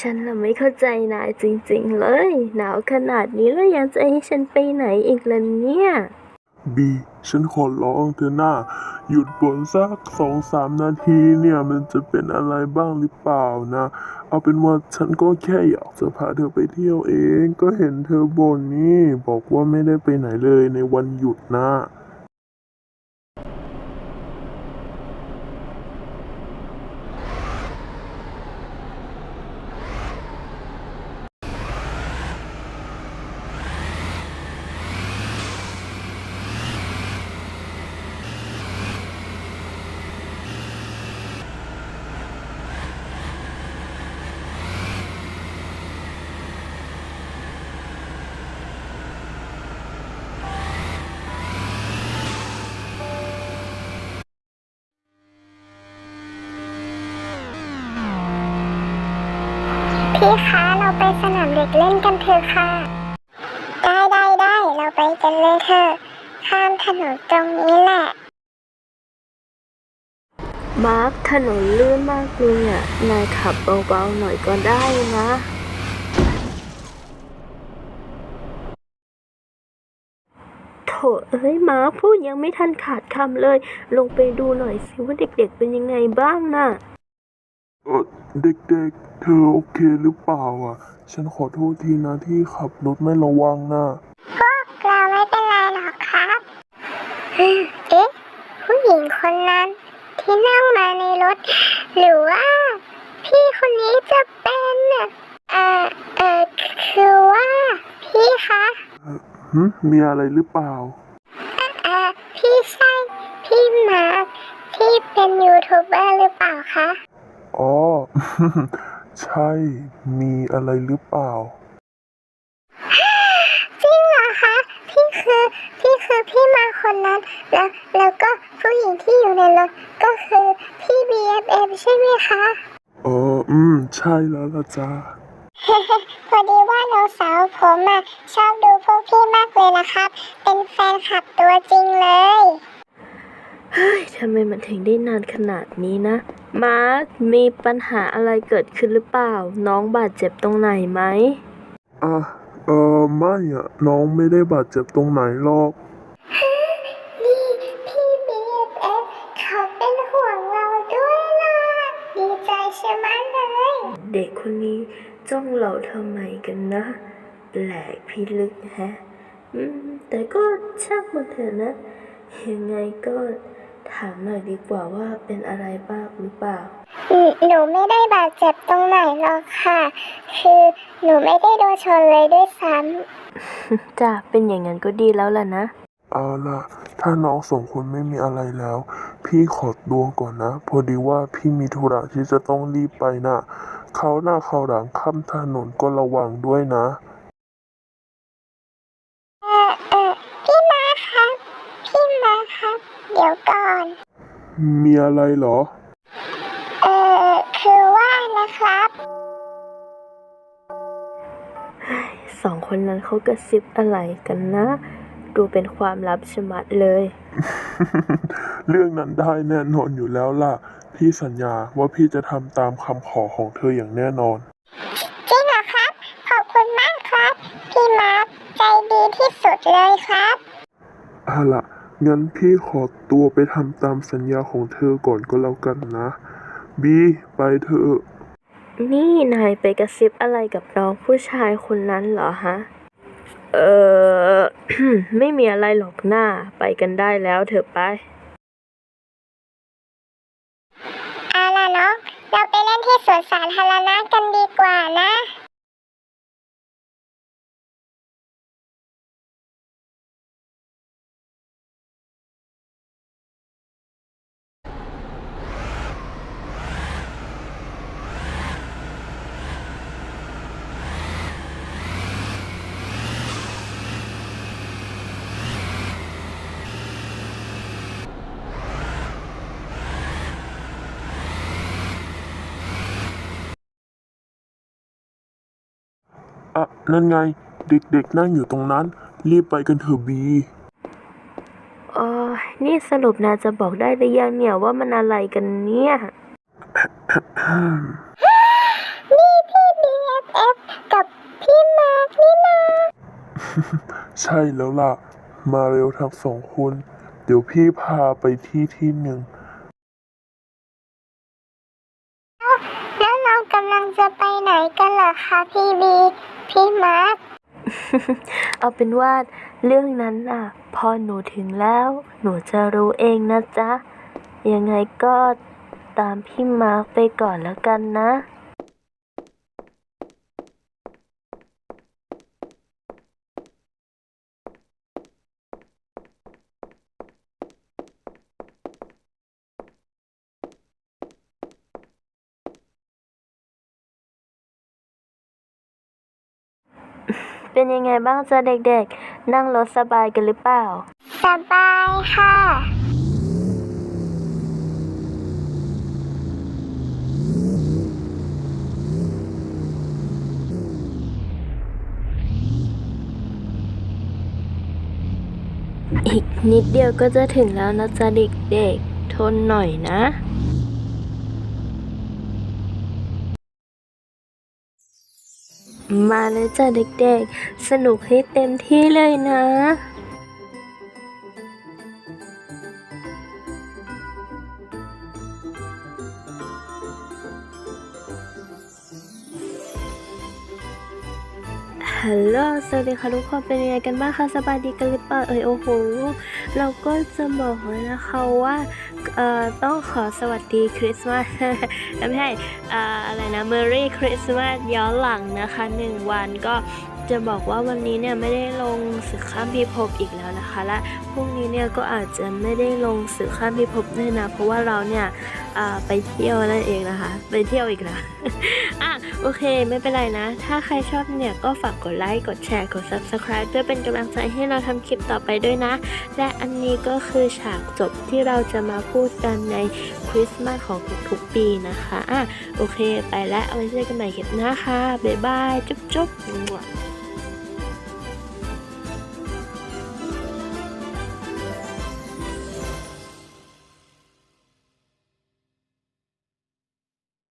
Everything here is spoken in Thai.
ฉันน่ะไม่เข้าใจนายจริงๆเลย หนาวขนาดนี้แล้วยังจะให้ฉันไปไหนอีกล่ะเนี่ย บี ฉันขอร้องเธอหน้า หยุดบ่นสักสองสามนาทีเนี่ยมันจะเป็นอะไรบ้างหรือเปล่านะ เอาเป็นว่าฉันก็แค่อยากจะพาเธอไปเที่ยวเอง ก็เห็นเธอบ่นนี่ บอกว่าไม่ได้ไปไหนเลยในวันหยุดนะ พี่คะเราไปสนามเด็กเล่นกันเถอะค่ะ ได้ได้ได้เราไปกันเลยเถอะ ข้ามถนนตรงนี้แหละ มาร์คถนนลื่นมากเลยอะ นายขับเบาๆหน่อยก็ได้นะโถเอ้ยมาร์คพูดยังไม่ทันขาดคำเลย ลงไปดูหน่อยสิว่าเด็กๆเป็นยังไงบ้างน่ะ เออเด็กๆ เธอโอเคหรือเปล่าอะ ฉันขอโทษทีนะที่ขับรถไม่ระวังนะพวกเราไม่เป็นไรหรอกครับอืมเอ๊ะผู้หญิงคนนั้น ที่นั่งมาในรถ หรือว่า พี่คนนี้จะเป็นเอ่อเอ่อคือว่า พี่คะหึมีอะไรหรือเปล่าเอ่อพี่ใช่พี่มาร์คที่เป็นยูทูบเบอร์หรือเปล่าคะ อ๋อ ใช่ มีอะไรหรือเปล่า จริงเหรอคะ พี่คือพี่คือพี่มาคนนั้น แล้วแล้วก็ผู้หญิงที่อยู่ในรถก็คือพี่ BFM ใช่ไหมคะ เออ อืม ใช่แล้วล่ะจ้า พอดีว่าน้องสาวผมอะชอบดูพวกพี่มากเลยนะครับ เป็นแฟนคลับตัวจริงเลย เฮ้ยทำไมมันถึงได้นานขนาดนี้นะ มาร์ค มีปัญหาอะไรเกิดขึ้นหรือเปล่า น้องบาดเจ็บตรงไหนไหม อะเออไม่อะน้องไม่ได้บาดเจ็บตรงไหนหรอก นี่พี่ BFF เขาเป็นห่วงเราด้วยล่ะ ดีใจใช่ไหมเลย เด็กคนนี้จ้องเราทำไมกันนะ แปลกพิลึกแฮะ อืม แต่ก็ช่างมันเถอะนะ ยังไงก็ ถามหน่อยดีกว่าว่าเป็นอะไรบ้างหรือเปล่า หนูไม่ได้บาดเจ็บตรงไหนหรอกค่ะ คือหนูไม่ได้โดนชนเลยด้วยซ้จ้าเป็นอย่างนั้นก็ดีแล้วล่ะนะ เอาล่ะ ถ้าน้องสองคนไม่มีอะไรแล้ว พี่ขอตัวก่อนนะ พอดีว่าพี่มีธุระที่จะต้องรีบไปนะเขาวหน้าเขาวหลังข้ามถนนก็ระวังด้วยนะำเออเออพี่มาครับ พี่มาครับ เดี๋ยวก่อน มีอะไรเหรอ เออคือว่านะครับ สองคนนั้นเขากระซิบอะไรกันนะ ดูเป็นความลับชะมัดเลย เรื่องนั้นได้แน่นอนอยู่แล้วล่ะ พี่สัญญาว่าพี่จะทำตามคำขอของเธออย่างแน่นอน จริงเหรอครับ ขอบคุณมากครับ พี่มาร์คใจดีที่สุดเลยครับเอาล่ะ งั้นพี่ขอตัวไปทำตามสัญญาของเธอก่อนก็แล้วกันนะ บีไปเถอะนี่นายไปกระซิบอะไรกับน้องผู้ชายคนนั้นเหรอฮะ เออ ไม่มีอะไรหรอกหน้า ไปกันได้แล้วเถอะไป เอาล่ะน้อง เราไปเล่นที่สวนสาธารณะกันดีกว่านะ อะนั่นไง เด็กๆนั่งอยู่ตรงนั้น รีบไปกันเถอะบีอ๋อนี่สรุปนายจะบอกได้หรือยังเนี่ยว่ามันอะไรกันเนี่ย นี่พี่นี่นาใช่แล้วล่ะ มาเร็วทั้งสองคน เดี๋ยวพี่พาไปที่ที่หนึ่ง แล้วเรากำลังจะไปไหน กันเหรอคะพี่บีพี่มาร์คเอาเป็นว่าเรื่องนั้นน่ะ พอหนูถึงแล้ว หนูจะรู้เองนะจ๊ะ ยังไงก็ตามพี่มาร์คไปก่อนแล้วกันนะ เป็นยังไงบ้างจ๊ะเด็กๆ นั่งรถสบายกันหรือเปล่า สบายค่ะ อีกนิดเดียวก็จะถึงแล้วนะจ๊ะเด็กๆ ทนหน่อยนะ มาเลยจ้ะเด็กๆ สนุกให้เต็มที่เลยนะฮัลโหล สวัสดีค่ะทุกคน เป็นยังไงกันบ้างคะ สบายดีกันหรือเปล่า เอ่ย โอ้โห เราก็จะบอกเลยนะคะว่า เอ่อต้องขอสวัสดีคริสต์มาสไม่ใช่อ่ออะไรนะมิรี่คริสต์มาสย้อนหลังนะคะหนึ่งวันก็จะบอกว่าวันนี้เนี่ยไม่ได้ลงสื่อข้ามพิภพอีกแล้วนะคะ และพรุ่งนี้เนี่ยก็อาจจะไม่ได้ลงสื่อข้ามพิภพด้วยนะ เพราะว่าเราเนี่ยไปเที่ยวนั่นเองนะคะ ไปเที่ยวอีกแล้วอะโอเคไม่เป็นไรนะ ถ้าใครชอบเนี่ยก็ฝากกดไลค์กดแชร์กด subscribe เพื่อเป็นกำลังใจให้เราทำคลิปต่อไปด้วยนะ และอันนี้ก็คือฉากจบที่เราจะมาพูดกันในคริสต์มาสของทุกๆปีนะคะอะโอเคไปแล้วไว้เจอกันใหม่คลิปหน้าค่ะบ๊ายบาย จุ๊บจุ๊บ